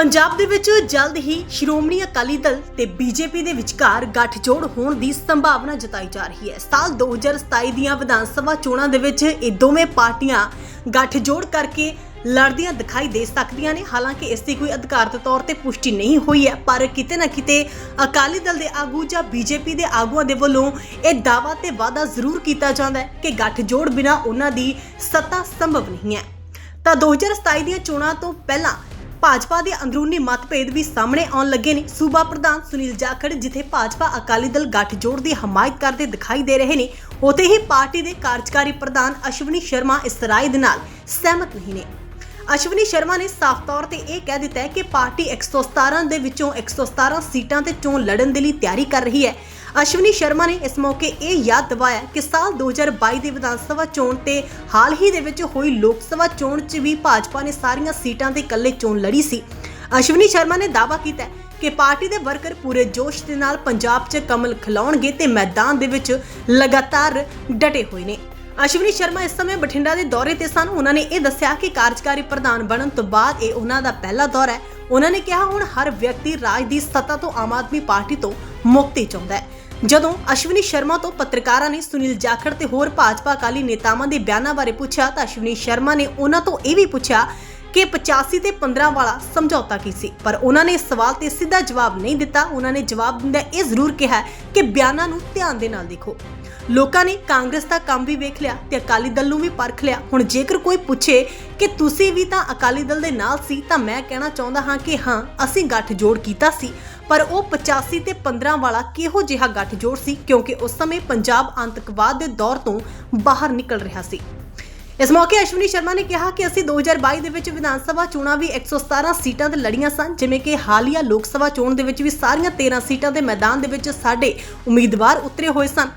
ਪੰਜਾਬ ਦੇ ਵਿੱਚ ਜਲਦ ਹੀ ਸ਼੍ਰੋਮਣੀ ਅਕਾਲੀ ਦਲ ਤੇ ਬੀਜੇਪੀ ਦੇ ਵਿਚਕਾਰ ਗੱਠਜੋੜ ਹੋਣ ਦੀ ਸੰਭਾਵਨਾ ਜਤਾਈ ਜਾ ਰਹੀ ਹੈ। ਸਾਲ 2027 ਦੀਆਂ ਵਿਧਾਨ ਸਭਾ ਚੋਣਾਂ ਦੇ ਵਿੱਚ ਇਹ ਦੋਵੇਂ ਪਾਰਟੀਆਂ ਗੱਠਜੋੜ ਕਰਕੇ ਲੜਦੀਆਂ ਦਿਖਾਈ ਦੇ ਸਕਦੀਆਂ ਨੇ। ਹਾਲਾਂਕਿ ਇਸ ਦੀ ਕੋਈ ਅਧਿਕਾਰਤ ਤੌਰ ਤੇ ਪੁਸ਼ਟੀ ਨਹੀਂ ਹੋਈ ਹੈ, ਪਰ ਕਿਤੇ ਨਾ ਕਿਤੇ ਅਕਾਲੀ ਦਲ ਦੇ ਆਗੂ ਜਾਂ ਬੀਜੇਪੀ ਦੇ ਆਗੂਆਂ ਦੇ ਵੱਲੋਂ ਇਹ ਦਾਅਵਾ ਤੇ ਵਾਅਦਾ ਜ਼ਰੂਰ ਕੀਤਾ ਜਾਂਦਾ ਹੈ ਕਿ ਗੱਠਜੋੜ ਬਿਨਾ ਉਹਨਾਂ ਦੀ ਸੱਤਾ ਸੰਭਵ ਨਹੀਂ ਹੈ। ਤਾਂ 2027 ਦੀਆਂ ਚੋਣਾਂ ਤੋਂ ਪਹਿਲਾਂ ਭਾਜਪਾ ਦੇ ਅੰਦਰੂਨੀ ਮਤਭੇਦ ਵੀ ਸਾਹਮਣੇ ਆਉਣ ਲੱਗੇ ਨੇ। ਸੂਬਾ ਪ੍ਰਧਾਨ ਸੁਨੀਲ ਜਾਖੜ, ਜਿੱਥੇ ਭਾਜਪਾ ਅਕਾਲੀ ਦਲ ਗੱਠਜੋੜ ਦੀ ਹਮਾਇਤ ਕਰਦੇ ਦਿਖਾਈ ਦੇ ਰਹੇ ਨੇ ਉਤੇ ਹੀ ਪਾਰਟੀ ਦੇ ਕਾਰਜਕਾਰੀ ਪ੍ਰਧਾਨ ਅਸ਼ਵਨੀ ਸ਼ਰਮਾ ਇਸ ਰਾਏ ਦੇ ਨਾਲ ਸਹਿਮਤ ਨਹੀਂ ਨੇ। ਅਸ਼ਵਨੀ ਸ਼ਰਮਾ ਨੇ ਸਾਫ਼ ਤੌਰ ਤੇ ਇਹ ਕਹਿ ਦਿੱਤਾ ਹੈ ਕਿ ਪਾਰਟੀ 117 ਦੇ ਵਿੱਚੋਂ 117 ਸੀਟਾਂ ਤੇ ਚੋਣ ਲੜਨ ਦੇ ਲਈ ਤਿਆਰੀ ਕਰ ਰਹੀ ਹੈ। ਅਸ਼ਵਨੀ ਸ਼ਰਮਾ ਨੇ ਇਸ ਮੌਕੇ ਇਹ ਯਾਦ ਦਿਵਾਇਆ ਕਿ ਸਾਲ 2022 ਦੀ ਵਿਧਾਨ ਸਭਾ ਚੋਣ ਤੇ ਹਾਲ ਹੀ ਦੇ ਵਿੱਚ ਹੋਈ ਲੋਕ ਸਭਾ ਚੋਣ 'ਚ ਵੀ ਭਾਜਪਾ ਨੇ ਸਾਰੀਆਂ ਸੀਟਾਂ ਤੇ ਇਕੱਲੇ ਚੋਣ ਲੜੀ ਸੀ। ਅਸ਼ਵਨੀ ਸ਼ਰਮਾ ਨੇ ਦਾਅਵਾ ਕੀਤਾ ਕਿ ਪਾਰਟੀ ਦੇ ਵਰਕਰ ਪੂਰੇ ਜੋਸ਼ ਦੇ ਨਾਲ ਪੰਜਾਬ 'ਚ ਕਮਲ ਖਿਲਾਉਣਗੇ ਤੇ ਮੈਦਾਨ ਦੇ ਵਿੱਚ ਲਗਾਤਾਰ ਡਟੇ ਹੋਏ ਨੇ। ਅਸ਼ਵਨੀ ਸ਼ਰਮਾ ਇਸ ਸਮੇਂ ਬਠਿੰਡਾ ਦੇ ਦੌਰੇ ਤੇ ਸਨ। ਉਹਨਾਂ ਨੇ ਇਹ ਦੱਸਿਆ ਕਿ ਕਾਰਜਕਾਰੀ ਪ੍ਰਧਾਨ ਬਣਨ ਤੋਂ ਬਾਅਦ ਇਹ ਉਹਨਾਂ ਦਾ ਪਹਿਲਾ ਦੌਰਾ ਹੈ। ਉਹਨਾਂ ਨੇ ਕਿਹਾ, ਹੁਣ ਹਰ ਵਿਅਕਤੀ ਰਾਜ ਦੀ ਸੱਤਾ ਤੋਂ ਆਮ ਆਦਮੀ ਪਾਰਟੀ ਤੋਂ ਮੁਕਤੀ ਚਾਹੁੰਦਾ ਹੈ। ਜਦੋਂ ਅਸ਼ਵਨੀ ਸ਼ਰਮਾ ਤੋਂ ਪੱਤਰਕਾਰਾਂ ਨੇ ਸੁਨੀਲ ਜਾਖੜ ਤੇ ਹੋਰ ਭਾਜਪਾ ਅਕਾਲੀ ਨੇਤਾਵਾਂ ਦੇ ਬਿਆਨਾਂ ਬਾਰੇ ਪੁੱਛਿਆ ਤਾਂ ਅਸ਼ਵਨੀ ਸ਼ਰਮਾ ਨੇ ਉਹਨਾਂ ਤੋਂ ਇਹ ਵੀ ਪੁੱਛਿਆ ਕਿ 85 ਤੇ 15 ਵਾਲਾ ਸਮਝੌਤਾ ਕੀ ਸੀ? ਪਰ ਉਹਨਾਂ ਨੇ ਇਸ ਸਵਾਲ ਤੇ ਸਿੱਧਾ ਜਵਾਬ ਨਹੀਂ ਦਿੱਤਾ। ਉਹਨਾਂ ਨੇ ਜਵਾਬ ਦਿੰਦਾ ਇਹ ਜ਼ਰੂਰ ਕਿਹਾ ਕਿ ਬਿਆਨਾਂ ਨੂੰ ਧਿਆਨ ਦੇ ਨਾਲ ਦੇਖੋ। ਲੋਕਾਂ ਨੇ ਕਾਂਗਰਸ ਦਾ ਕੰਮ ਵੀ ਵੇਖ ਲਿਆ ਤੇ ਅਕਾਲੀ ਦਲ ਨੂੰ ਵੀ ਪਰਖ ਲਿਆ। ਹੁਣ ਜੇਕਰ ਕੋਈ ਪੁੱਛੇ ਕਿ ਤੁਸੀਂ ਵੀ ਤਾਂ ਅਕਾਲੀ ਦਲ ਦੇ ਨਾਲ ਸੀ ਤਾਂ ਮੈਂ ਕਹਿਣਾ ਚਾਹੁੰਦਾ ਹਾਂ ਕਿ ਹਾਂ, ਅਸੀਂ ਗੱਠਜੋੜ ਕੀਤਾ ਸੀ। ਪਰ ਉਹ 85 ਤੇ 15 ਵਾਲਾ ਕਿਹੋ ਜਿਹਾ ਗੱਠਜੋੜ ਸੀ? ਕਿਉਂਕਿ ਉਸ ਸਮੇਂ ਪੰਜਾਬ ਆਤੰਕਵਾਦ ਦੇ ਦੌਰ ਤੋਂ ਬਾਹਰ ਨਿਕਲ ਰਿਹਾ ਸੀ। ਇਸ ਮੌਕੇ ਅਸ਼ਵਨੀ ਸ਼ਰਮਾ ਨੇ ਕਿਹਾ ਕਿ ਅਸੀਂ 2022 ਦੇ ਵਿੱਚ ਵਿਧਾਨ ਸਭਾ ਚੋਣਾਂ ਵੀ 117 ਸੀਟਾਂ ਤੇ ਲੜੀਆਂ ਸਨ, ਜਿਵੇਂ ਕਿ ਹਾਲੀਆ ਲੋਕ ਸਭਾ ਚੋਣ ਦੇ ਵਿੱਚ ਵੀ ਸਾਰੀਆਂ 13 ਸੀਟਾਂ ਦੇ ਮੈਦਾਨ ਦੇ ਵਿੱਚ ਸਾਡੇ ਉਮੀਦਵਾਰ ਉਤਰੇ ਹੋਏ ਸਨ।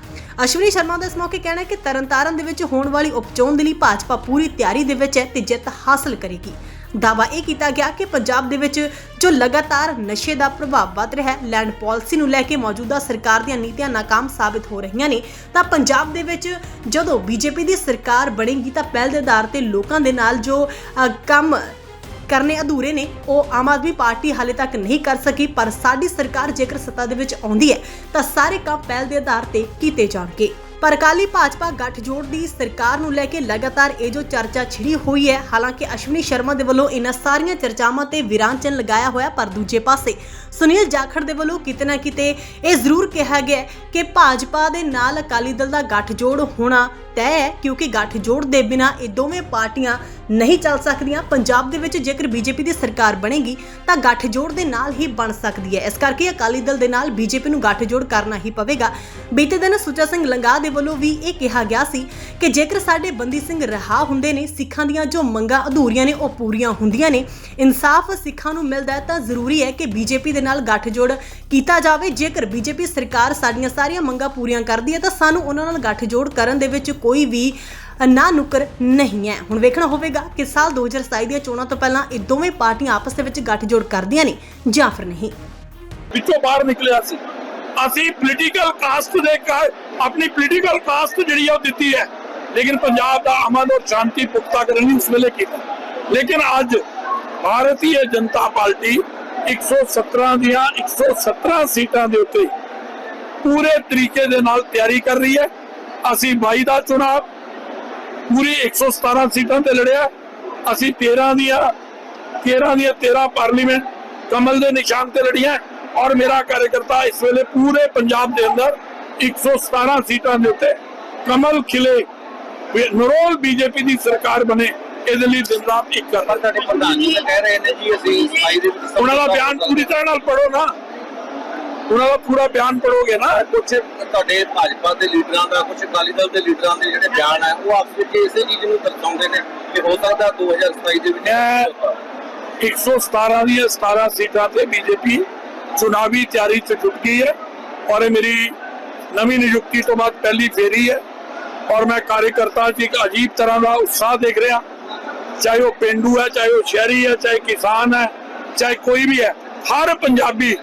ਅਸ਼ਵਨੀ ਸ਼ਰਮਾ ਦਾ ਇਸ ਮੌਕੇ ਕਹਿਣਾ ਹੈ ਕਿ ਤਰਨਤਾਰਨ ਦੇ ਵਿੱਚ ਹੋਣ ਵਾਲੀ ਉਪਚੋਣ ਦੇ ਲਈ ਭਾਜਪਾ ਪੂਰੀ ਤਿਆਰੀ ਦੇ ਵਿੱਚ ਹੈ ਤੇ ਜਿੱਤ ਹਾਸਲ ਕਰੇਗੀ। ਦਾਵਾ ਇਹ ਕੀਤਾ ਗਿਆ ਕਿ ਪੰਜਾਬ ਦੇ ਵਿੱਚ ਜੋ ਲਗਾਤਾਰ ਨਸ਼ੇ ਦਾ ਪ੍ਰਭਾਵ ਵੱਧ ਰਿਹਾ ਹੈ ਲੈਂਡ ਪਾਲਿਸੀ ਨੂੰ ਲੈ ਕੇ ਮੌਜੂਦਾ ਸਰਕਾਰ ਦੀਆਂ ਨੀਤੀਆਂ ਨਾਕਾਮ ਸਾਬਿਤ ਹੋ ਰਹੀਆਂ ਨੇ। ਤਾਂ ਪੰਜਾਬ ਦੇ ਵਿੱਚ ਜਦੋਂ ਬੀਜੇਪੀ ਦੀ ਸਰਕਾਰ ਬਣੇਗੀ ਤਾਂ ਪਹਿਲ ਦੇ ਆਧਾਰ ਤੇ ਲੋਕਾਂ ਦੇ ਨਾਲ ਜੋ ਕੰਮ ਕਰਨੇ ਅਧੂਰੇ ਨੇ, ਉਹ ਆਮ ਆਦਮੀ ਪਾਰਟੀ ਹਾਲੇ ਤੱਕ ਨਹੀਂ ਕਰ ਸਕੀ, ਪਰ ਸਾਡੀ ਸਰਕਾਰ ਜੇਕਰ ਸੱਤਾ ਦੇ ਵਿੱਚ ਆਉਂਦੀ ਹੈ, ਤਾਂ ਸਾਰੇ ਕੰਮ ਪਹਿਲ ਦੇ ਆਧਾਰ ਤੇ ਕੀਤੇ ਜਾਣਗੇ। ਪਰ ਅਕਾਲੀ ਭਾਜਪਾ ਗੱਠਜੋੜ ਦੀ ਸਰਕਾਰ ਨੂੰ ਲੈ ਕੇ ਲਗਾਤਾਰ ਇਹ ਜੋ ਚਰਚਾ ਛਿੜੀ ਹੋਈ ਹੈ, ਹਾਲਾਂਕਿ ਅਸ਼ਵਨੀ ਸ਼ਰਮਾ ਦੇ ਵੱਲੋਂ ਇਹਨਾਂ ਸਾਰੀਆਂ ਚਰਚਾਵਾਂ ਤੇ ਵਿਰਾਂਚਨ ਲਗਾਇਆ ਹੋਇਆ, ਪਰ ਦੂਜੇ ਪਾਸੇ ਸੁਨੀਲ ਜਾਖੜ ਦੇ ਵੱਲੋਂ ਕਿਤੇ ਨਾ ਕਿਤੇ ਇਹ ਜ਼ਰੂਰ ਕਿਹਾ ਗਿਆ ਕਿ ਭਾਜਪਾ ਦੇ ਨਾਲ ਅਕਾਲੀ ਦਲ ਦਾ ਗੱਠਜੋੜ ਹੋਣਾ ਤੈਅ ਹੈ ਕਿਉਂਕਿ ਗੱਠਜੋੜ ਦੇ ਬਿਨਾ ਇਹ ਦੋਵੇਂ ਪਾਰਟੀਆਂ ਨਹੀਂ ਚੱਲ ਸਕਦੀਆਂ। ਪੰਜਾਬ ਦੇ ਵਿੱਚ ਜੇਕਰ ਬੀਜੇਪੀ ਦੀ ਸਰਕਾਰ ਬਣੇਗੀ, ਤਾਂ ਗੱਠਜੋੜ ਦੇ ਨਾਲ ਹੀ ਬਣ ਸਕਦੀ ਹੈ। ਇਸ ਕਰਕੇ ਅਕਾਲੀ ਦਲ ਦੇ ਨਾਲ ਬੀਜੇਪੀ ਨੂੰ ਗੱਠਜੋੜ ਕਰਨਾ ਹੀ ਪਵੇਗਾ। ਬੀਤੇ ਦਿਨ ਸੁੱਚਾ ਸਿੰਘ ਲੰਗਾ ਦੇ ਵੱਲੋਂ ਵੀ ਇਹ ਕਿਹਾ ਗਿਆ ਸੀ ਕਿ ਜੇਕਰ ਸਾਡੇ ਬੰਦੀ ਸਿੰਘ ਰਹਾ ਹੁੰਦੇ ਨੇ, ਸਿੱਖਾਂ ਦੀਆਂ ਜੋ ਮੰਗਾਂ ਅਧੂਰੀਆਂ ਨੇ, ਉਹ ਪੂਰੀਆਂ ਹੁੰਦੀਆਂ ਨੇ, ਇਨਸਾਫ ਸਿੱਖਾਂ ਨੂੰ ਮਿਲਦਾ ਹੈ, ਤਾਂ ਜ਼ਰੂਰੀ ਹੈ ਕਿ ਬੀਜੇਪੀ ਦੇ ਨਾਲ ਗੱਠਜੋੜ ਕੀਤਾ ਜਾਵੇ। ਜੇਕਰ ਬੀਜੇਪੀ ਸਰਕਾਰ ਸਾਡੀਆਂ ਸਾਰੀਆਂ ਮੰਗਾਂ ਪੂਰੀਆਂ ਕਰਦੀ ਹੈ, ਤਾਂ ਸਾਨੂੰ ਉਹਨਾਂ ਨਾਲ ਗੱਠਜੋੜ ਕਰਨ ਦੇ ਵਿੱਚ ਕੋਈ ਵੀ ਨਾ ਨੁਕਰ ਨਹੀਂ ਹੈ। ਹੁਣ ਵੇਖਣਾ ਹੋਵੇਗਾ ਕਿ ਸਾਲ 2027 ਦੀਆਂ ਚੋਣਾਂ ਤੋਂ ਪਹਿਲਾਂ ਇਹ ਦੋਵੇਂ ਪਾਰਟੀਆਂ ਆਪਸ ਦੇ ਵਿੱਚ ਗੱਠਜੋੜ ਕਰਦੀਆਂ ਨੇ ਜਾਂ ਫਿਰ ਨਹੀਂ। ਵਿੱਚੋਂ ਬਾਹਰ ਨਿਕਲਿਆ ਸੀ। ਅਸੀਂ ਪੋਲੀਟੀਕਲ ਕਾਸਟ ਦੇ ਆਪਣੀ ਪੋਲੀਟੀਕਲ ਕਾਸਟ ਜਿਹੜੀ ਆ ਉਹ ਦਿੱਤੀ ਹੈ। ਲੇਕਿਨ ਪੰਜਾਬ ਦਾ ਅਮਨ ਔਰ ਸ਼ਾਂਤੀ ਪੁਖਤਾ ਕਰਨ ਲਈ ਉਸ ਵੇਲੇ ਕੀਤਾ। ਲੇਕਿਨ ਅੱਜ ਭਾਰਤੀ ਜਨਤਾ ਪਾਰਟੀ 117 ਦੀਆਂ 117 ਸੀਟਾਂ ਦੇ ਉੱਤੇ ਪੂਰੇ ਤਰੀਕੇ ਦੇ ਨਾਲ ਤਿਆਰੀ ਕਰ ਰਹੀ ਹੈ। ਅਸੀਂ 22 ਦਾ ਚੁਣਾਵ ਪੂਰੀ 117 ਸੀਟਾਂ ਤੇ ਲੜਿਆ। ਅਸੀਂ 13 ਦੀਆਂ 13 ਦੀਆਂ 13 ਪਾਰਲੀਮੈਂਟ ਕਮਲ ਦੇ ਨਿਸ਼ਾਨ ਤੇ ਲੜੀਆਂ ਔਰ ਮੇਰਾ ਕਾਰਜਕਰਤਾ ਇਸ ਵੇਲੇ ਪੂਰੇ ਪੰਜਾਬ ਦੇ ਅੰਦਰ 117 ਸੀਟਾਂ ਦੇ ਉੱਤੇ ਕਮਲ ਖਿਲੇ ਨਰੋਲ ਬੀਜੇਪੀ ਦੀ ਸਰਕਾਰ ਬਣੇ ਇਹਦੇ ਲਈ ਦਿਨ ਰਾਤ ਇੱਕ ਕਰਨਾ ਸਾਡੇ ਪ੍ਰਧਾਨ ਜੀ ਕਹਿ ਰਹੇ ਨੇ ਜੀ ਅਸੀਂ 27 ਦੇ ਵਿੱਚ ਉਹਨਾਂ ਦਾ ਬਿਆਨ ਪੂਰੀ ਤਰ੍ਹਾਂ ਨਾਲ ਪੜੋ ਨਾ। ਉਹਨਾਂ ਦਾ ਪੂਰਾ ਬਿਆਨ ਪੜੋਗੇ ਨਾ? ਕੁਝ ਤੁਹਾਡੇ ਭਾਜਪਾ ਦੇ ਲੀਡਰਾਂ ਦਾ ਕੁਝ ਅਕਾਲੀ ਦਲ ਦੇ ਲੀਡਰਾਂ ਦੇ ਜਿਹੜੇ ਬਿਆਨ ਹੈ ਉਹ ਆਪਸ ਵਿੱਚ ਇਸੇ ਚੀਜ਼ ਨੂੰ ਦਰਸਾਉਂਦੇ ਨੇ ਕਿ ਹੋ ਸਕਦਾ 2027 ਦੇ ਵਿੱਚ ਮੈਂ 117 ਦੀਆਂ 17 ਸੀਟਾਂ ਤੇ ਬੀਜੇਪੀ ਚੁਣਾਵੀ ਤਿਆਰੀ ਚ ਜੁਟ ਗਈ ਹੈ ਔਰ ਇਹ ਮੇਰੀ ਨਵੀਂ ਨਿਯੁਕਤੀ ਤੋਂ ਬਾਅਦ ਪਹਿਲੀ ਫੇਰੀ ਹੈ ਔਰ ਮੈਂ ਕਾਰਜਕਰਤਾ ਚ ਇੱਕ ਅਜੀਬ ਤਰ੍ਹਾਂ ਦਾ ਉਤਸ਼ਾਹ ਦੇਖ ਰਿਹਾ। ਚਾਹੇ ਉਹ ਪਿੰਡੂ ਹੈ ਚਾਹੇ ਉਹ ਸ਼ਹਿਰੀ ਹੈ ਚਾਹੇ ਕਿਸਾਨ ਹੈ ਚਾਹੇ ਕੋਈ ਵੀ ਹੈ ਹਰ ਪੰਜਾਬੀ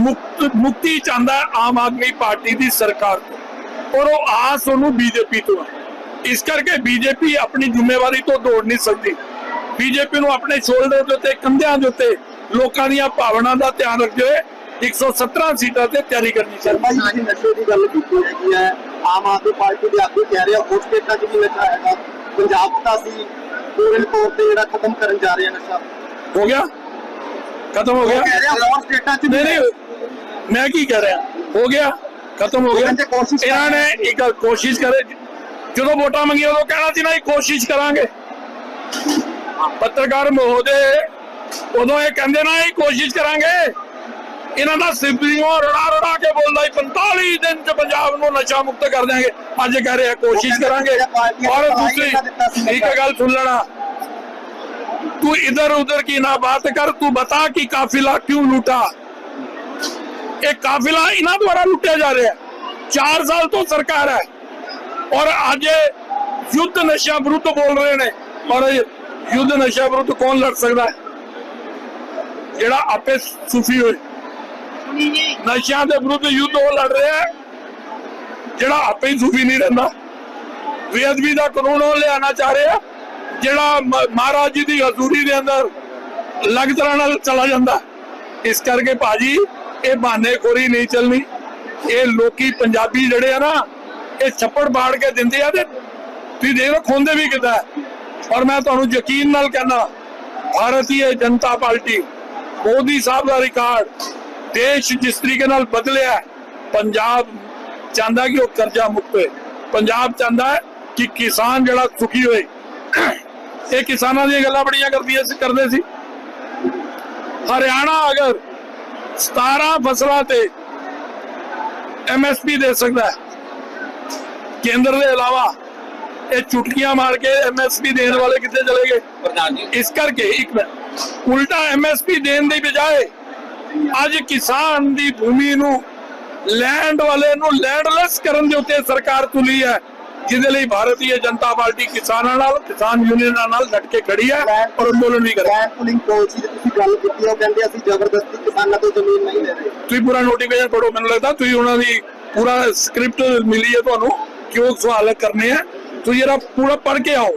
ਮੁਕਤ ਮੁਕਤੀ ਚਾਹੁੰਦਾ ਹੈ ਆਮ ਆਦਮੀ ਪਾਰਟੀ ਦੀ ਸਰਕਾਰ ਤੋਂ। ਔਰ ਉਹ ਆਸ ਉਹਨੂੰ ਬੀਜੇਪੀ ਤੋਂ ਹੈ। ਇਸ ਕਰਕੇ ਬੀਜੇਪੀ ਆਪਣੀ ਜ਼ਿੰਮੇਵਾਰੀ ਤੋਂ ਦੌੜ ਨਹੀਂ ਸਕਦੀ। ਬੀਜੇਪੀ ਨੂੰ ਆਪਣੇ ਸ਼ੋਲਡਰ ਦੇ ਉੱਤੇ ਕੰਧਿਆਂ ਦੇ ਉੱਤੇ ਲੋਕਾਂ ਦੀਆਂ ਭਾਵਨਾ ਦਾ ਧਿਆਨ ਰੱਖਦੇ ਹੋਏ 117 ਸੀਟਾਂ ਤੇ ਤਿਆਰੀ ਕਰਨੀ ਚਾਹੀਦੀ ਸ਼ਰਮਾ ਜੀ ਨਸ਼ੇ ਦੀ ਗੱਲ ਕੀਤੀ ਹੈਗੀ ਹੈ। ਆਮ ਆਦਮੀ ਪਾਰਟੀ ਦੇ ਆਗੂ ਕਹਿ ਰਹੇ ਹੋਰ ਸਟੇਟਾਂ 'ਚ ਵੀ ਨਸ਼ਾ ਹੈਗਾ। ਪੰਜਾਬ 'ਚ ਤਾਂ ਅਸੀਂ ਪੂਰੇ ਤੌਰ ਤੇ ਜਿਹੜਾ ਖਤਮ ਕਰਨ ਜਾ ਰਹੇ ਹਾਂ ਨਸ਼ਾ। ਹੋ ਗਿਆ? ਖਤਮ ਹੋ ਗਿਆ? ਹੋਰ ਸਟੇਟਾਂ 'ਚ ਨਹੀਂ ਮੈਂ ਕੀ ਕਰ ਰਿਹਾ? ਹੋ ਗਿਆ? ਖਤਮ ਹੋ ਗਿਆ? ਇਹਨਾਂ ਨੇ ਇੱਕ ਕੋਸ਼ਿਸ਼ ਕਰੇ। ਜਦੋਂ ਵੋਟਾਂ ਮੰਗੀਆਂ ਉਦੋਂ ਕਹਿਣਾ ਸੀ ਨਾ ਇਹ ਕੋਸ਼ਿਸ਼ ਕਰਾਂਗੇ। ਪੱਤਰਕਾਰ ਮਹੋਦੇ ਉਦੋਂ ਇਹ ਕਹਿੰਦੇ ਨਾ ਇਹ ਕੋਸ਼ਿਸ਼ ਕਰਾਂਗੇ। ਇਹਨਾਂ ਦਾ ਸਿਪਲੀਆਂ ਰੜਾ ਰੜਾ ਕੇ ਬੋਲਦਾ 45 ਦਿਨ ਚ ਪੰਜਾਬ ਨੂੰ ਨਸ਼ਾ ਮੁਕਤ ਕਰ ਦਿਆਂਗੇ। ਅੱਜ ਕਹਿ ਰਿਹਾ ਕੋਸ਼ਿਸ਼ ਕਰਾਂਗੇ। ਔਰ ਦੂਸਰੀ ਇੱਕ ਗੱਲ ਸੁਣ ਲੈਣਾ। ਤੂੰ ਇਧਰ ਉਧਰ ਕੀ ਨਾ ਬਾਤ ਕਰ ਤੂੰ ਬਤਾ ਕਿ ਕਾਫਿਲਾ ਕਿਉਂ ਲੁੱਟਾ? ਇਹ ਕਾਫਿਲਾ ਇਹਨਾਂ ਦੁਆਰਾ ਲੁੱਟਿਆ ਜਾ ਰਿਹਾ ਹੈ। 4 ਸਾਲ ਤੋਂ ਸਰਕਾਰ ਹੈ ਔਰ ਅੱਜ ਯੁੱਧ ਨਸ਼ਾ ਵਿਰੁੱਧ ਬੋਲ ਰਹੇ ਨੇ ਔਰ ਯੁੱਧ ਨਸ਼ਾ ਵਿਰੁੱਧ ਕੌਣ ਲੜ ਸਕਦਾ ਜਿਹੜਾ ਆਪੇ ਸੂਫੀ ਹੋਏ। ਨਸ਼ਿਆਂ ਦੇ ਵਿਰੁੱਧ ਯੁੱਧ ਉਹ ਲੜ ਰਿਹਾ ਜਿਹੜਾ ਆਪੇ ਹੀ ਸੂਫੀ ਨਹੀਂ ਰਹਿੰਦਾ। ਬੇਅਦਬੀ ਦਾ ਕਾਨੂੰਨ ਉਹ ਲਿਆਣਾ ਚਾਹ ਰਿਹਾ ਜਿਹੜਾ ਮਹਾਰਾਜ ਜੀ ਦੀ ਹਜ਼ੂਰੀ ਦੇ ਅੰਦਰ ਲਗ ਤਰ੍ਹਾਂ ਨਾਲ ਚਲਾ ਜਾਂਦਾ ਇਸ ਕਰਕੇ ਭਾਜੀ ਇਹ ਬਹਾਨੇ ਖੋਰੀ ਨਹੀਂ ਚੱਲਣੀ। ਇਹ ਲੋਕੀ ਪੰਜਾਬੀ ਜਿਹੜੇ ਆ ਨਾ, ਇਹ ਛੱਪੜ ਬਾੜ ਕੇ ਦਿੰਦੇ ਆ ਤੇ ਤੁਸੀਂ ਦੇਖ ਲਓ ਖੋਂਦੇ ਵੀ ਕਿੱਦਾਂ ਹੈ। ਮੈਂ ਤੁਹਾਨੂੰ ਯਕੀਨ ਨਾਲ ਕਹਿੰਦਾ ਭਾਰਤੀ ਜਨਤਾ ਪਾਰਟੀ, ਮੋਦੀ ਸਾਹਿਬ ਦਾ ਰਿਕਾਰਡ ਦੇਸ਼ ਜਿਸ ਤਰੀਕੇ ਨਾਲ ਬਦਲਿਆ ਪੰਜਾਬ ਚਾਹੁੰਦਾ ਕਿ ਉਹ ਕਰਜ਼ਾ ਮੁਕਤ ਹੋਏ ਪੰਜਾਬ ਚਾਹੁੰਦਾ ਕਿ ਕਿਸਾਨ ਜਿਹੜਾ ਸੁਖੀ ਹੋਏ। ਇਹ ਕਿਸਾਨਾਂ ਦੀਆਂ ਗੱਲਾਂ ਬੜੀਆਂ ਕਰਦੀਆਂ ਸੀ ਕਰਦੇ ਸੀ। ਹਰਿਆਣਾ ਅਗਰ 17 ਫਸਲਾਂ ਤੇ ਐਮਐਸਪੀ ਦੇ ਸਕਦਾ ਹੈ। ਕੇਂਦਰ ਦੇ ਇਲਾਵਾ ਇਹ ਚੁਟਕੀਆਂ ਮਾਰ ਕੇ ਐਮਐਸਪੀ ਦੇਣ ਵਾਲੇ ਕਿੱਥੇ ਚਲੇ ਗਏ? ਪ੍ਰਧਾਨ ਜੀ। ਇਸ ਕਰਕੇ ਇੱਕ ਉਲਟਾ ਐਮਐਸਪੀ ਦੇਣ ਦੀ ਬਜਾਏ ਅੱਜ ਕਿਸਾਨ ਦੀ ਭੂਮੀ ਨੂੰ ਲੈਂਡ ਵਾਲੇ ਨੂੰ ਲੈਂਡਲੈਸ ਕਰਨ ਦੇ ਉੱਤੇ ਸਰਕਾਰ ਤੁਲੀ ਹੈ। ਜਿਹਦੇ ਲਈ ਭਾਰਤੀ ਜਨਤਾ ਪਾਰਟੀ ਕਿਸਾਨਾਂ ਨਾਲ ਕਿਸਾਨ ਯੂਨੀਅਨਾਂ ਨਾਲ ਡਟ ਕੇ ਖੜੀ ਹੈ ਔਰ ਅੰਦੋਲਨ ਵੀ ਕਰ ਲੈਂਡ ਪੁਲਿੰਗ ਪਾਲਿਸੀ ਦੀ ਤੁਸੀਂ ਗੱਲ ਕੀਤੀ ਹੈ ਉਹ ਕਹਿੰਦੇ ਅਸੀਂ ਜ਼ਬਰਦਸਤੀ ਕਿਸਾਨਾਂ ਤੋਂ ਜ਼ਮੀਨ ਨਹੀਂ ਲੈ ਰਹੇ। ਤੁਸੀਂ ਪੂਰਾ ਨੋਟੀਫਿਕੇਸ਼ਨ ਪੜੋ ਮੈਨੂੰ ਲੱਗਦਾ ਤੁਸੀਂ ਉਹਨਾਂ ਦੀ ਪੂਰਾ ਸਕ੍ਰਿਪਟ ਮਿਲੀ ਹੈ ਤੁਹਾਨੂੰ ਕਿਉਂ ਸਵਾਲ ਕਰਨੇ ਆ ਤੁਸੀਂ ਜਰਾ ਪੂਰਾ ਪੜ੍ਹ ਕੇ ਆਓ।